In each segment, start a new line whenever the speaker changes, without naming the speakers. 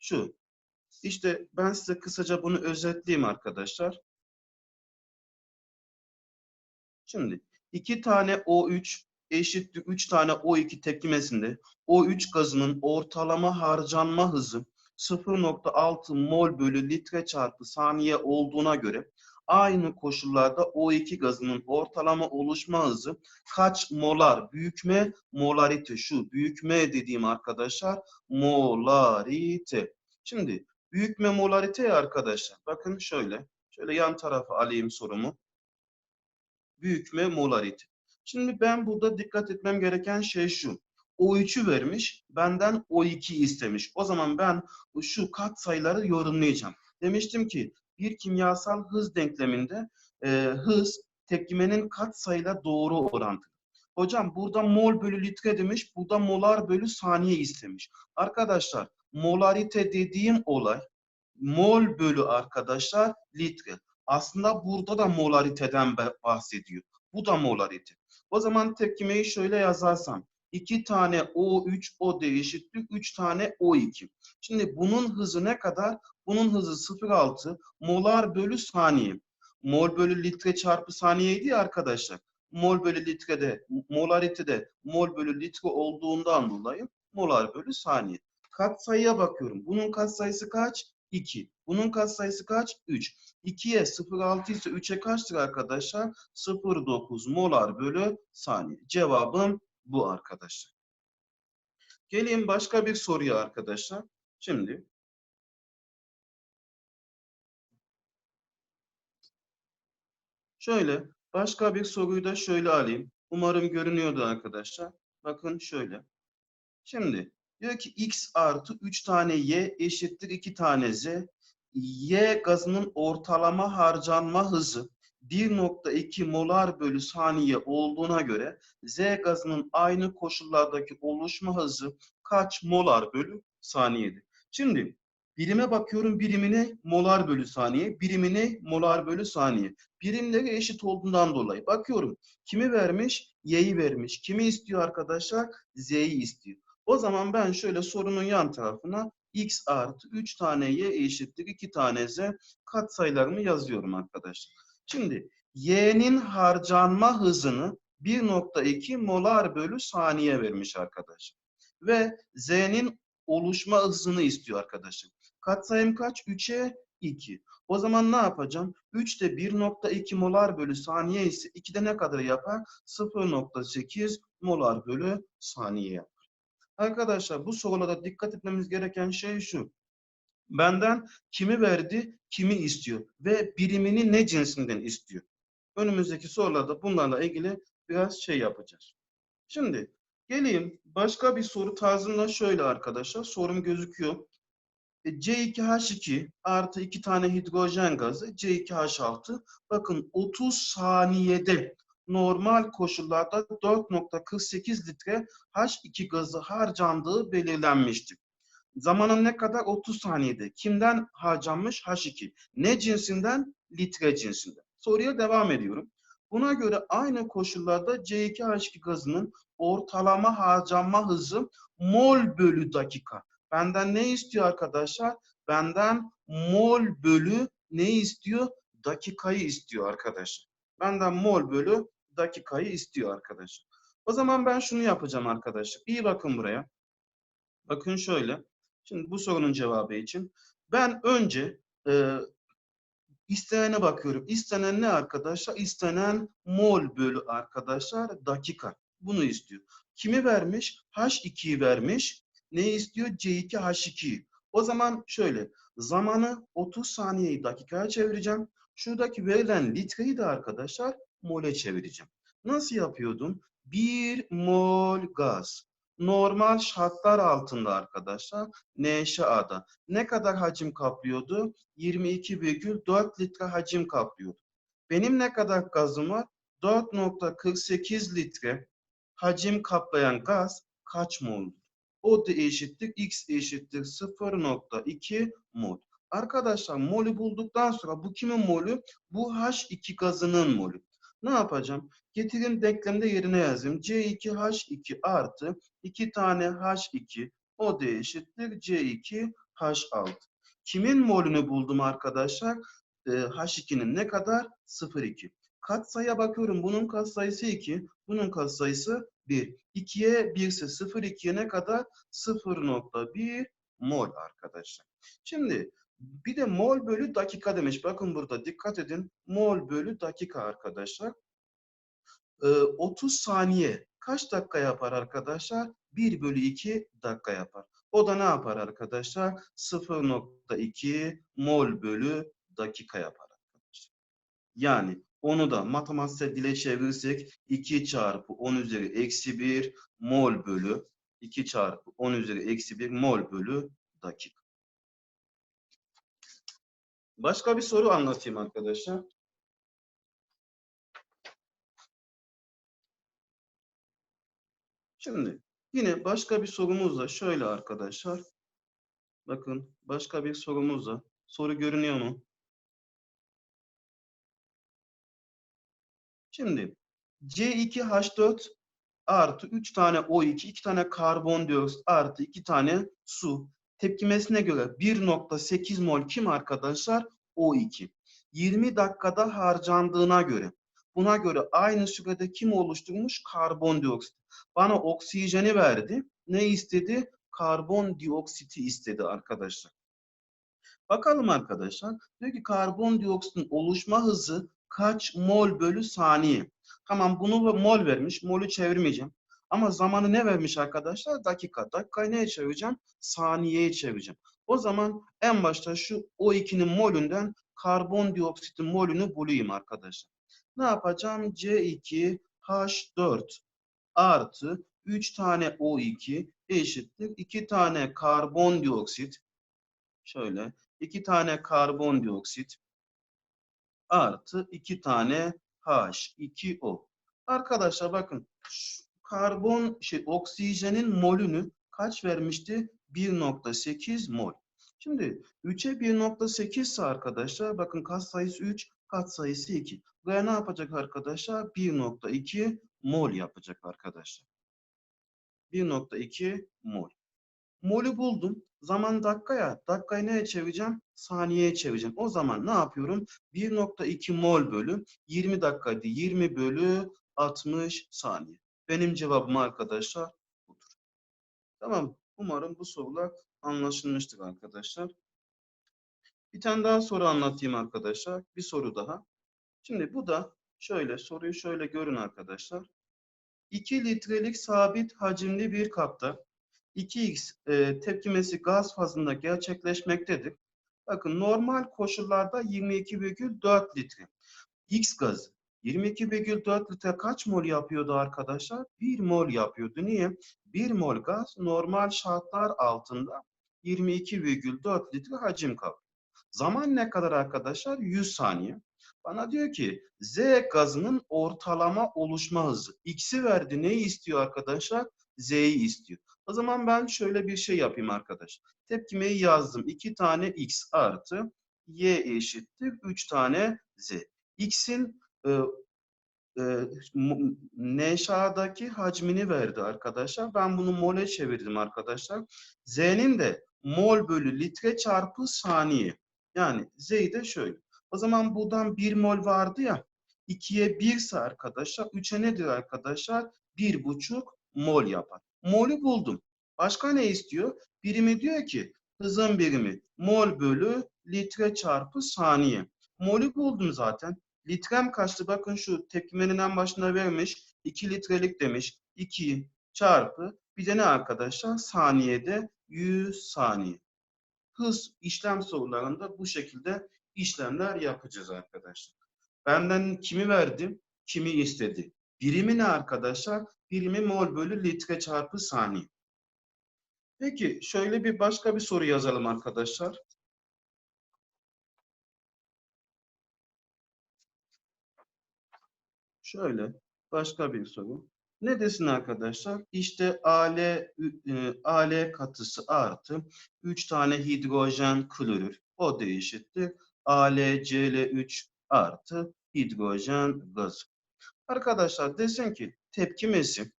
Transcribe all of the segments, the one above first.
şu. İşte ben size kısaca bunu özetleyeyim arkadaşlar. Şimdi iki tane O3 eşittir 3 tane O2 tepkimesinde O3 gazının ortalama harcanma hızı 0.6 mol bölü litre çarpı saniye olduğuna göre aynı koşullarda O2 gazının ortalama oluşma hızı kaç molar? Büyükme molarite şu. Büyükme dediğim arkadaşlar molarite. Şimdi büyükme molarite arkadaşlar. Bakın şöyle. Şöyle yan tarafa alayım sorumu. Büyükme molarite. Şimdi ben burada dikkat etmem gereken şey şu. O3'ü vermiş, benden O2 istemiş. O zaman ben şu kat sayıları yorumlayacağım. Demiştim ki bir kimyasal hız denkleminde e, hız tepkimenin kat sayıyla doğru orantılı. Hocam burada mol bölü litre demiş, burada molar bölü saniye istemiş. Arkadaşlar molarite dediğim olay mol bölü arkadaşlar litre. Aslında burada da molariteden bahsediyor. Bu da molarite. O zaman tepkimeyi şöyle yazarsam. 2 tane O3 O eşittir 3 tane O2. Şimdi bunun hızı ne kadar? Bunun hızı 0.6 molar bölü saniye. Mol bölü litre çarpı saniyeydi ya arkadaşlar. Mol bölü litrede, molaritede mol bölü litre olduğundan dolayı molar bölü saniye. Katsayıya bakıyorum. Bunun katsayısı kaç? 2. Bunun katsayısı kaç? 3. 2'ye 0.6 ise 3'e kaçtır arkadaşlar? 0.9 molar bölü saniye. Cevabım bu arkadaşlar. Geleyim başka bir soruya arkadaşlar. Şimdi şöyle başka bir soruyu da şöyle alayım. Umarım görünüyordu arkadaşlar. Bakın şöyle. Şimdi diyor ki x artı 3 tane y eşittir 2 tane z. Y gazının ortalama harcanma hızı 1.2 molar bölü saniye olduğuna göre Z gazının aynı koşullardaki oluşma hızı kaç molar bölü saniyedir? Şimdi birime bakıyorum birimine molar bölü saniye, birimine molar bölü saniye. Birimleri eşit olduğundan dolayı bakıyorum. Kimi vermiş? Y'yi vermiş. Kimi istiyor arkadaşlar? Z'yi istiyor. O zaman ben şöyle sorunun yan tarafına x artı 3 tane y eşittir 2 tane z katsayılarımı yazıyorum arkadaşlar. Şimdi y'nin harcanma hızını 1.2 molar bölü saniye vermiş arkadaşlar. Ve z'nin oluşma hızını istiyor arkadaşlar. Katsayım kaç? 3'e 2. O zaman ne yapacağım? 3 de 1.2 molar bölü saniye ise 2'de ne kadar yapar? 0.8 molar bölü saniye yapar. Arkadaşlar bu sorularda dikkat etmemiz gereken şey şu. Benden kimi verdi, kimi istiyor ve birimini ne cinsinden istiyor. Önümüzdeki sorularda bunlarla ilgili biraz şey yapacağız. Şimdi geleyim başka bir soru tarzında şöyle arkadaşlar. Sorum gözüküyor. E, C2H2 artı 2 tane hidrojen gazı C2H6 bakın 30 saniyede normal koşullarda 4.48 litre H2 gazı harcandığı belirlenmiştir. Zamanın ne kadar? 30 saniyede. Kimden harcanmış? H2. Ne cinsinden? Litre cinsinden. Soruya devam ediyorum. Buna göre aynı koşullarda C2H2 gazının ortalama harcanma hızı mol bölü dakika. Benden ne istiyor arkadaşlar? Benden mol bölü ne istiyor? Dakikayı istiyor arkadaşlar. Benden mol bölü dakikayı istiyor arkadaşlar. O zaman ben şunu yapacağım arkadaşlar. İyi bakın buraya. Bakın şöyle. Şimdi bu sorunun cevabı için ben önce e, istenene bakıyorum. İstenen ne arkadaşlar? İstenen mol bölü arkadaşlar dakika. Bunu istiyor. Kimi vermiş? H2'yi vermiş. Ne istiyor? C2H2'yi. O zaman şöyle. Zamanı 30 saniyeyi dakikaya çevireceğim. Şuradaki verilen litreyi de arkadaşlar mole çevireceğim. Nasıl yapıyordum? 1 mol gaz normal şartlar altında arkadaşlar NŞA'da ne kadar hacim kaplıyordu? 22,4 litre hacim kaplıyordu. Benim ne kadar gazım var? 4.48 litre hacim kaplayan gaz kaç moldur? O da eşittir X eşittir 0.2 mol. Arkadaşlar molü bulduktan sonra bu kimin molü? Bu H2 gazının molü. Ne yapacağım? Getirin denklemde yerine yazayım. C2H2 artı 2 tane H2 o da eşittir C2 H6. Kimin molünü buldum arkadaşlar? Ee, H2'nin ne kadar? 0,2. Katsayıya bakıyorum. Bunun katsayısı 2. Bunun katsayısı 1. 2'ye 1 ise 0,2'ye ne kadar? 0,1 mol arkadaşlar. Şimdi bir de mol bölü dakika demiş. Bakın burada dikkat edin. Mol bölü dakika arkadaşlar. Ee, 30 saniye kaç dakika yapar arkadaşlar? 1 bölü 2 dakika yapar. O da ne yapar arkadaşlar? 0.2 mol bölü dakika yapar arkadaşlar. Yani onu da matematiksel dile çevirirsek 2 çarpı 10 üzeri eksi 1 mol bölü 2 çarpı 10 üzeri eksi 1 mol bölü dakika. Başka bir soru anlatayım arkadaşlar. Şimdi yine başka bir sorumuz da şöyle arkadaşlar. Bakın başka bir sorumuz da. Soru görünüyor mu? Şimdi C2H4 artı 3 tane O2, 2 tane karbondioksit artı 2 tane su. Tepkimesine göre 1.8 mol kim arkadaşlar? O2. 20 dakikada harcandığına göre. Buna göre aynı sürede kim oluşturmuş? Karbondioksit. Bana oksijeni verdi. Ne istedi? Karbondioksiti istedi arkadaşlar. Bakalım arkadaşlar. Diyor ki karbondioksitin oluşma hızı kaç mol bölü saniye? Tamam bunu mol vermiş. Molü çevirmeyeceğim. Ama zamanı ne vermiş arkadaşlar? Dakika. Dakikayı neye çevireceğim? Saniyeye çevireceğim. O zaman en başta şu O2'nin molünden karbondioksitin molünü bulayım arkadaşlar. Ne yapacağım? C2H4 artı 3 tane O2 eşittir 2 tane karbondioksit şöyle 2 tane karbondioksit artı 2 tane H2O. Arkadaşlar bakın karbon şey oksijenin molünü kaç vermişti? 1.8 mol. Şimdi 3'e 1.8 ise arkadaşlar bakın kat sayısı 3, kat sayısı 2. Buraya ne yapacak arkadaşlar? 1.2 mol yapacak arkadaşlar. 1.2 mol. Molü buldum. Zaman dakika ya. Dakikayı neye çevireceğim? Saniyeye çevireceğim. O zaman ne yapıyorum? 1.2 mol bölü 20 dakikaydı. 20 bölü 60 saniye. Benim cevabım arkadaşlar budur. Tamam. Umarım bu sorular anlaşılmıştır arkadaşlar. Bir tane daha soru anlatayım arkadaşlar. Bir soru daha. Şimdi bu da şöyle soruyu şöyle görün arkadaşlar. 2 litrelik sabit hacimli bir kapta 2x e, tepkimesi gaz fazında gerçekleşmektedir. Bakın normal koşullarda 22,4 litre. X gazı 22,4 litre kaç mol yapıyordu arkadaşlar? 1 mol yapıyordu. Niye? 1 mol gaz normal şartlar altında 22,4 litre hacim kapıyor. Zaman ne kadar arkadaşlar? 100 saniye. Bana diyor ki Z gazının ortalama oluşma hızı. X'i verdi. Neyi istiyor arkadaşlar? Z'yi istiyor. O zaman ben şöyle bir şey yapayım arkadaş. Tepkimeyi yazdım. 2 tane X artı Y eşittir 3 tane Z. X'in e, e, neşadaki hacmini verdi arkadaşlar. Ben bunu mole çevirdim arkadaşlar. Z'nin de mol bölü litre çarpı saniye. Yani Z'yi de şöyle. O zaman buradan 1 mol vardı ya. 2'ye 1 ise arkadaşlar 3'e nedir arkadaşlar? 1,5 mol yapar. Mol'ü buldum. Başka ne istiyor? Birimi diyor ki hızın birimi mol bölü litre çarpı saniye. Mol'ü buldum zaten. Litrem kaçtı? Bakın şu tepkimenin en başına vermiş. 2 litrelik demiş. 2 çarpı bir de ne arkadaşlar? Saniyede 100 saniye. Hız işlem sorularında bu şekilde işlemler yapacağız arkadaşlar. Benden kimi verdim? Kimi istedi? Birimi ne arkadaşlar? Birimi mol bölü litre çarpı saniye. Peki şöyle bir başka bir soru yazalım arkadaşlar. Şöyle başka bir soru. Ne desin arkadaşlar? İşte AL, e, AL katısı artı 3 tane hidrojen klorür. O da eşittir. AlCl3 artı hidrojen gazı. Arkadaşlar desin ki tepkimesi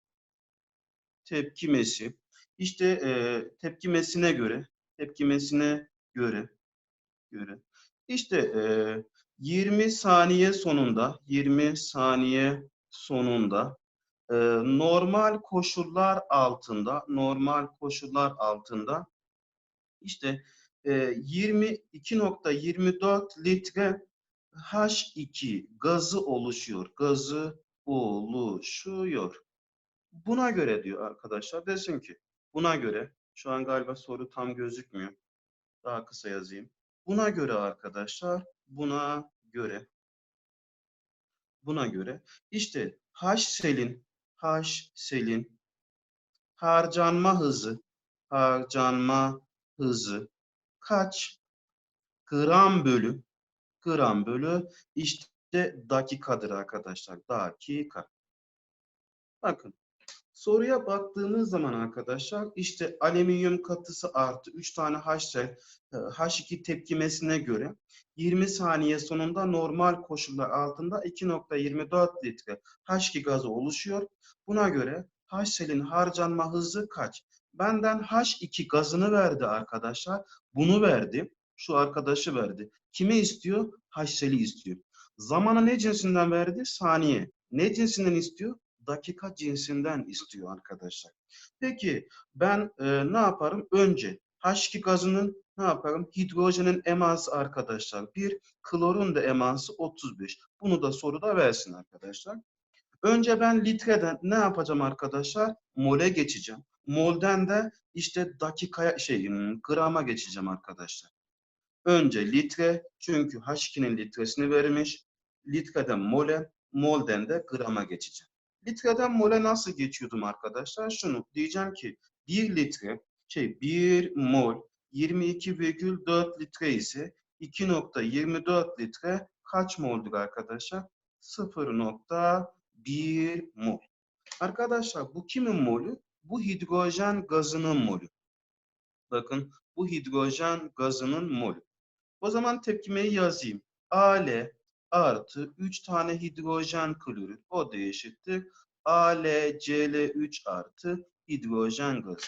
tepkimesi işte e, tepkimesine göre tepkimesine göre göre. İşte e, 20 saniye sonunda 20 saniye sonunda e, normal koşullar altında normal koşullar altında işte e, 22.24 litre H2 gazı oluşuyor. Gazı oluşuyor. Buna göre diyor arkadaşlar. Desin ki buna göre şu an galiba soru tam gözükmüyor. Daha kısa yazayım. Buna göre arkadaşlar buna göre buna göre işte H selin H selin harcanma hızı harcanma hızı kaç gram bölü gram bölü işte dakikadır arkadaşlar. Dakika. Bakın soruya baktığımız zaman arkadaşlar işte alüminyum katısı artı 3 tane H H2 tepkimesine göre 20 saniye sonunda normal koşullar altında 2.24 litre H2 gazı oluşuyor. Buna göre H harcanma hızı kaç? Benden H2 gazını verdi arkadaşlar. Bunu verdi. Şu arkadaşı verdi. Kimi istiyor? H istiyor. Zamanı ne cinsinden verdi? Saniye. Ne cinsinden istiyor? Dakika cinsinden istiyor arkadaşlar. Peki ben e, ne yaparım? Önce H2 gazının ne yaparım? Hidrojenin eması arkadaşlar. Bir klorun da eması 35. Bunu da soruda versin arkadaşlar. Önce ben litreden ne yapacağım arkadaşlar? Mole geçeceğim. Molden de işte dakikaya şey grama geçeceğim arkadaşlar. Önce litre çünkü H2'nin litresini vermiş. Litreden mole, molden de grama geçeceğim. Litreden mole nasıl geçiyordum arkadaşlar? Şunu diyeceğim ki 1 litre şey 1 mol 22,4 litre ise 2.24 litre kaç moldur arkadaşlar? 0.1 mol. Arkadaşlar bu kimin molü? Bu hidrojen gazının molü. Bakın bu hidrojen gazının molü. O zaman tepkimeyi yazayım. Al artı 3 tane hidrojen klorür. O da eşittir. AlCl3 artı hidrojen gazı.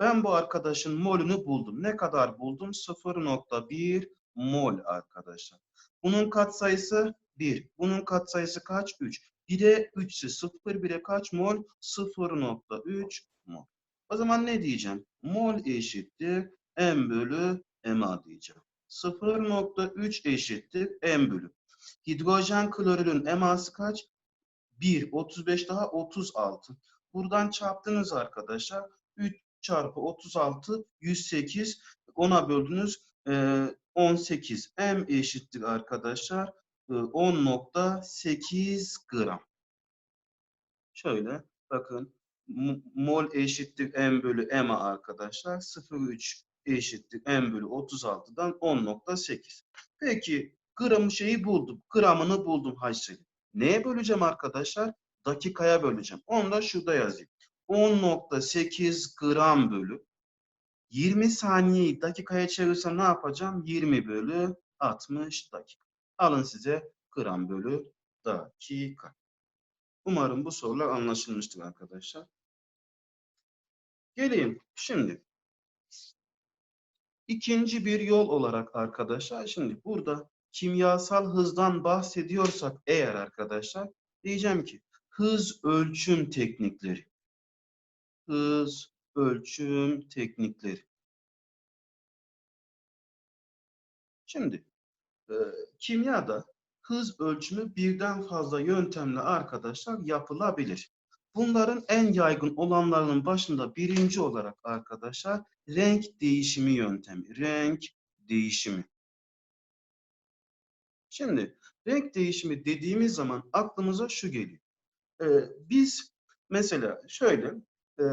Ben bu arkadaşın molünü buldum. Ne kadar buldum? 0.1 mol arkadaşlar. Bunun katsayısı 1. Bunun katsayısı kaç? 3. 1'e 3 ise 0, 1'e kaç mol? 0.3 mol. O zaman ne diyeceğim? Mol eşittir m bölü ma diyeceğim. 0.3 eşittir m bölü. Hidrojen klorürün eması kaç? 1, 35 daha 36. Buradan çarptınız arkadaşlar. 3 çarpı 36, 108. Ona böldünüz. 18. M eşittir arkadaşlar. 10.8 gram. Şöyle bakın. Mol eşittir M bölü M'a arkadaşlar. 0.3 eşittir M bölü 36'dan 10.8. Peki gramı şeyi buldum. Gramını buldum H'sini. Neye böleceğim arkadaşlar? Dakikaya böleceğim. Onu da şurada yazayım. 10.8 gram bölü 20 saniyeyi dakikaya çevirirsem ne yapacağım? 20 bölü 60 dakika. Alın size gram bölü dakika. Umarım bu sorular anlaşılmıştır arkadaşlar. Geleyim şimdi. İkinci bir yol olarak arkadaşlar şimdi burada kimyasal hızdan bahsediyorsak eğer arkadaşlar diyeceğim ki hız ölçüm teknikleri. Hız ölçüm teknikleri. Şimdi e, kimyada hız ölçümü birden fazla yöntemle arkadaşlar yapılabilir. Bunların en yaygın olanlarının başında birinci olarak arkadaşlar renk değişimi yöntemi. Renk değişimi. Şimdi renk değişimi dediğimiz zaman aklımıza şu geliyor. Ee, biz mesela şöyle e,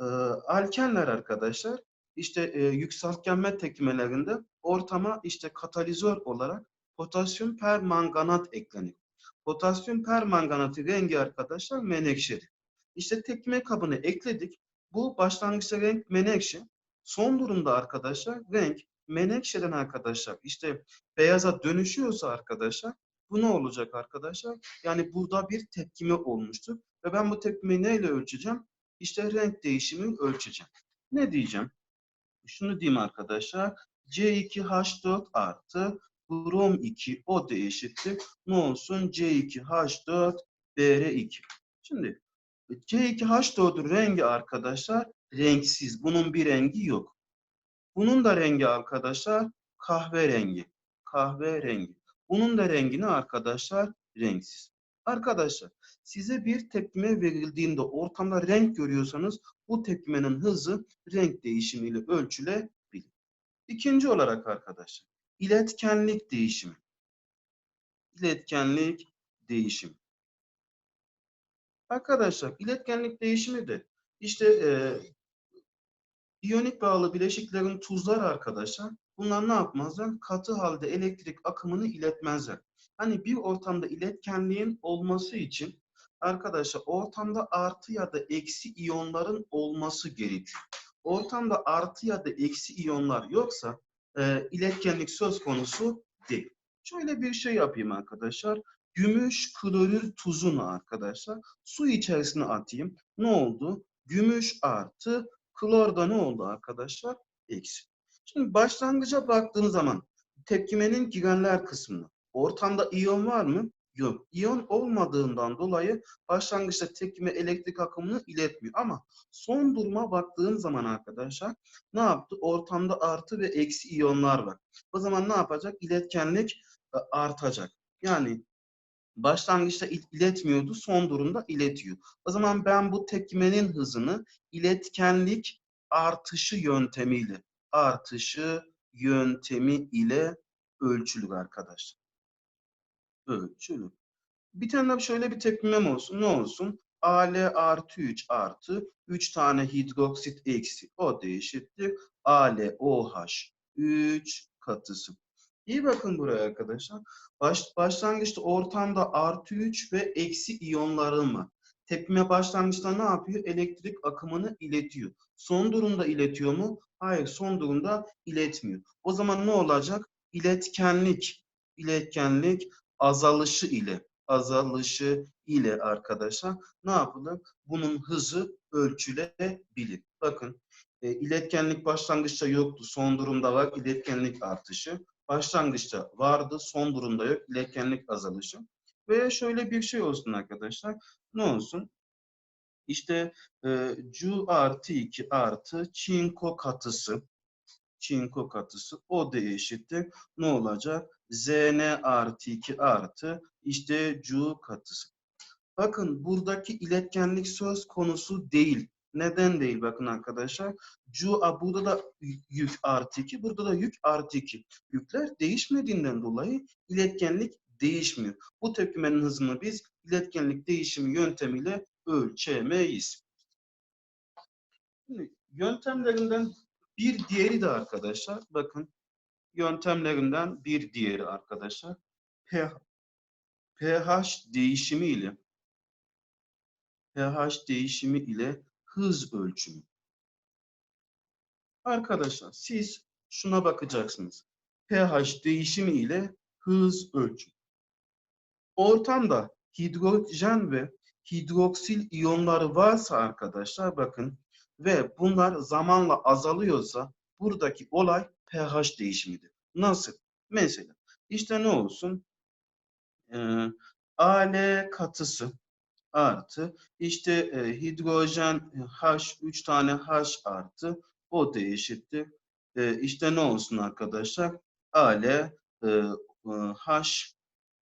e, alkenler arkadaşlar işte e, yükseltgenme tepkimelerinde ortama işte katalizör olarak potasyum permanganat ekleniyor. Potasyum permanganatı rengi arkadaşlar menekşedir. İşte tepkime kabını ekledik. Bu başlangıçta renk menekşe. Son durumda arkadaşlar renk menekşeden arkadaşlar işte beyaza dönüşüyorsa arkadaşlar bu ne olacak arkadaşlar? Yani burada bir tepkime olmuştur. Ve ben bu tepkimeyi neyle ölçeceğim? İşte renk değişimini ölçeceğim. Ne diyeceğim? şunu diyeyim arkadaşlar. C2H4 artı brom 2 o da eşittir. Ne olsun? C2H4 Br2. Şimdi C2H4'ün rengi arkadaşlar renksiz. Bunun bir rengi yok. Bunun da rengi arkadaşlar kahverengi. Kahverengi. Bunun da rengini arkadaşlar renksiz. Arkadaşlar size bir tepkime verildiğinde ortamda renk görüyorsanız bu tepkimenin hızı renk değişimiyle ölçülebilir. İkinci olarak arkadaşlar iletkenlik değişimi. İletkenlik değişimi. Arkadaşlar iletkenlik değişimi de işte e, iyonik bağlı bileşiklerin tuzlar arkadaşlar bunlar ne yapmazlar? Katı halde elektrik akımını iletmezler. Hani bir ortamda iletkenliğin olması için arkadaşlar ortamda artı ya da eksi iyonların olması gerekiyor. Ortamda artı ya da eksi iyonlar yoksa e, iletkenlik söz konusu değil. Şöyle bir şey yapayım arkadaşlar. Gümüş klorür tuzunu arkadaşlar su içerisine atayım. Ne oldu? Gümüş artı klorda ne oldu arkadaşlar? Eksi. Şimdi başlangıca baktığınız zaman tepkimenin girenler kısmına ortamda iyon var mı? Yok. İyon olmadığından dolayı başlangıçta tepkime elektrik akımını iletmiyor. Ama son duruma baktığın zaman arkadaşlar ne yaptı? Ortamda artı ve eksi iyonlar var. O zaman ne yapacak? İletkenlik e, artacak. Yani başlangıçta iletmiyordu, son durumda iletiyor. O zaman ben bu tepkimenin hızını iletkenlik artışı yöntemiyle, artışı yöntemi ile ölçülür arkadaşlar. Ölçülür. Bir tane şöyle bir tepkimem olsun. Ne olsun? Al artı 3 artı 3 tane hidroksit eksi. O da eşittir. AlOH 3 katısı. İyi bakın buraya arkadaşlar. Baş, başlangıçta ortamda artı 3 ve eksi iyonlarım var. Tepkime başlangıçta ne yapıyor? Elektrik akımını iletiyor. Son durumda iletiyor mu? Hayır, son durumda iletmiyor. O zaman ne olacak? İletkenlik, iletkenlik azalışı ile, azalışı ile arkadaşlar ne yapılır? Bunun hızı ölçülebilir. Bakın, e, iletkenlik başlangıçta yoktu, son durumda var iletkenlik artışı başlangıçta vardı, son durumda yok. İletkenlik azalışı. Ve şöyle bir şey olsun arkadaşlar. Ne olsun? İşte e, Cu artı 2 artı çinko katısı. Çinko katısı o da. Ne olacak? Zn artı 2 artı işte Cu katısı. Bakın buradaki iletkenlik söz konusu değil. Neden değil bakın arkadaşlar. Cu, burada da yük artı 2, burada da yük artı 2. Yükler değişmediğinden dolayı iletkenlik değişmiyor. Bu tepkimenin hızını biz iletkenlik değişimi yöntemiyle ölçemeyiz. Şimdi yöntemlerinden bir diğeri de arkadaşlar bakın yöntemlerinden bir diğeri arkadaşlar pH değişimi ile pH değişimi ile hız ölçümü. Arkadaşlar siz şuna bakacaksınız. pH değişimi ile hız ölçümü. Ortamda hidrojen ve hidroksil iyonları varsa arkadaşlar bakın ve bunlar zamanla azalıyorsa buradaki olay pH değişimidir. Nasıl? Mesela işte ne olsun? Ee, Al katısı artı işte e, hidrojen H 3 tane H artı o da eşittir. E, işte ne olsun arkadaşlar? Al e, e, H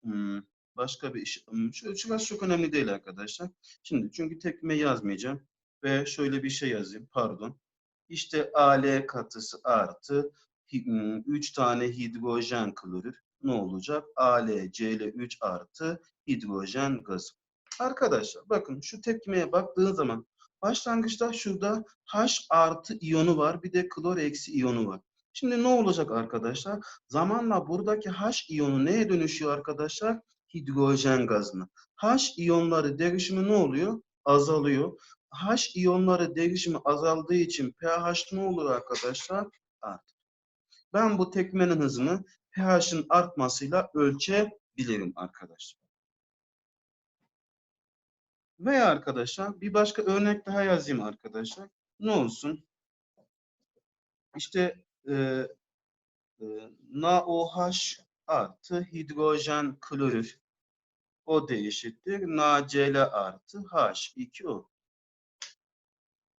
hmm, başka bir iş. Hmm, şu, şurası çok önemli değil arkadaşlar. Şimdi çünkü tekme yazmayacağım ve şöyle bir şey yazayım. Pardon. İşte Al katısı artı 3 hmm, tane hidrojen klorür ne olacak? AlCl3 artı hidrojen gazı. Arkadaşlar bakın şu tepkimeye baktığın zaman başlangıçta şurada H artı iyonu var bir de klor eksi iyonu var. Şimdi ne olacak arkadaşlar? Zamanla buradaki H iyonu neye dönüşüyor arkadaşlar? Hidrojen gazına. H iyonları derişimi ne oluyor? Azalıyor. H iyonları derişimi azaldığı için pH ne olur arkadaşlar? Artar. Ben bu tekmenin hızını pH'in artmasıyla ölçebilirim arkadaşlar. Veya arkadaşlar bir başka örnek daha yazayım arkadaşlar. Ne olsun? işte e, e, NaOH artı hidrojen klorür o da. NaCl artı H2O.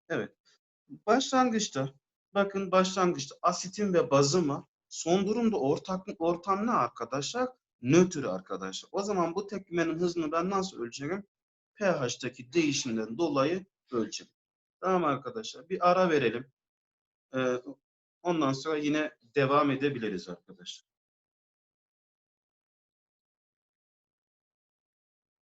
Evet. Başlangıçta bakın başlangıçta asitin ve bazıma son durumda ortak ortam ne arkadaşlar? Nötr arkadaşlar. O zaman bu tepkimenin hızını ben nasıl ölçerim? pH'taki değişimden dolayı ölçerim. Tamam arkadaşlar. Bir ara verelim. Ee, ondan sonra yine devam edebiliriz arkadaşlar.